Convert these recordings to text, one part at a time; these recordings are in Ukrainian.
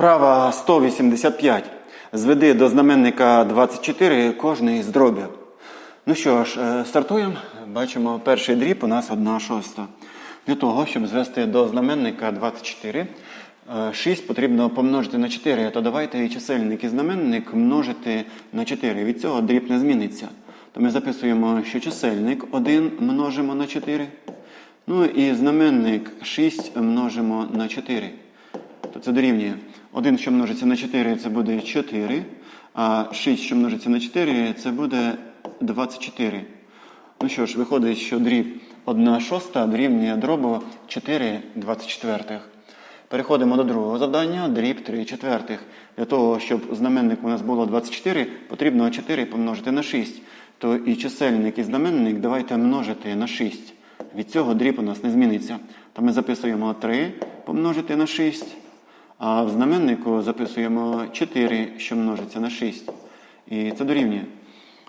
Вправа 185. Зведи до знаменника 24 кожний з дробів. Ну що ж, е, стартуємо. Бачимо, перший дріб у нас 1 шоста. Для того, щоб звести до знаменника 24, е, 6 потрібно помножити на 4, то давайте і чисельник і знаменник множити на 4. Від цього дріб не зміниться. То ми записуємо, що чисельник 1 множимо на 4. Ну і знаменник 6 множимо на 4 то це дорівнює. 1, що множиться на 4, це буде 4, а 6, що множиться на 4, це буде 24. Ну що ж, виходить, що дріб 1 шоста дорівнює дробу 4 24. Переходимо до другого завдання, дріб 3 четвертих. Для того, щоб знаменник у нас було 24, потрібно 4 помножити на 6. То і чисельник, і знаменник давайте множити на 6. Від цього дріб у нас не зміниться. То ми записуємо 3 помножити на 6. А в знаменнику записуємо 4, що множиться на 6. І це дорівнює.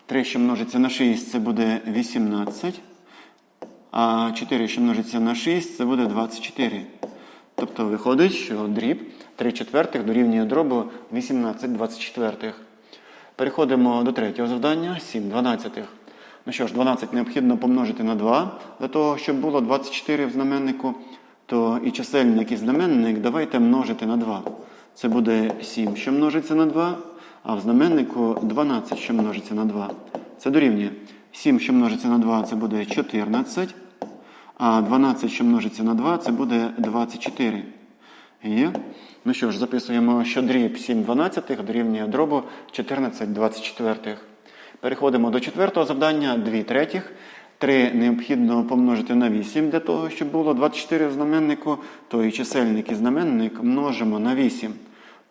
3, що множиться на 6, це буде 18. А 4, що множиться на 6, це буде 24. Тобто виходить, що дріб 3 четвертих дорівнює дробу 18 24. Переходимо до третього завдання 7 дванадцятих. Ну що ж, 12 необхідно помножити на 2 для того, щоб було 24 в знаменнику то і чисельник, і знаменник давайте множити на 2. Це буде 7, що множиться на 2, а в знаменнику 12, що множиться на 2. Це дорівнює. 7, що множиться на 2, це буде 14, а 12, що множиться на 2, це буде 24. Є? Ну що ж, записуємо, що дріб 7 12 дорівнює дробу 14 24. Переходимо до четвертого завдання, 2 третіх. 3 необхідно помножити на 8 для того, щоб було 24 в знаменнику, то і чисельник і знаменник множимо на 8.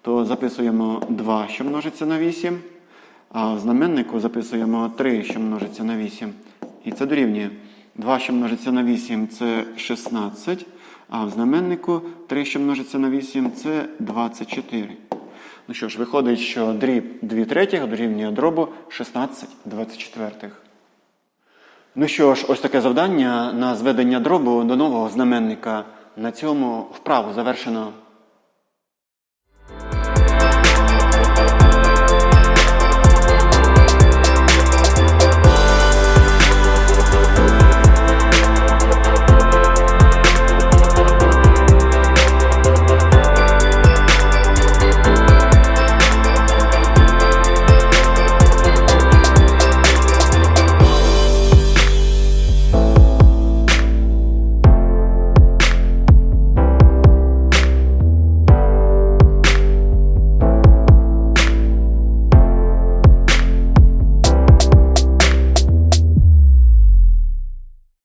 То записуємо 2, що множиться на 8, а в знаменнику записуємо 3, що множиться на 8. І це дорівнює. 2, що множиться на 8, це 16, а в знаменнику 3, що множиться на 8, це 24. Ну що ж, виходить, що дріб 2 третіх дорівнює дробу 16 24. Ну що ж, ось таке завдання на зведення дробу до нового знаменника. На цьому вправу завершено.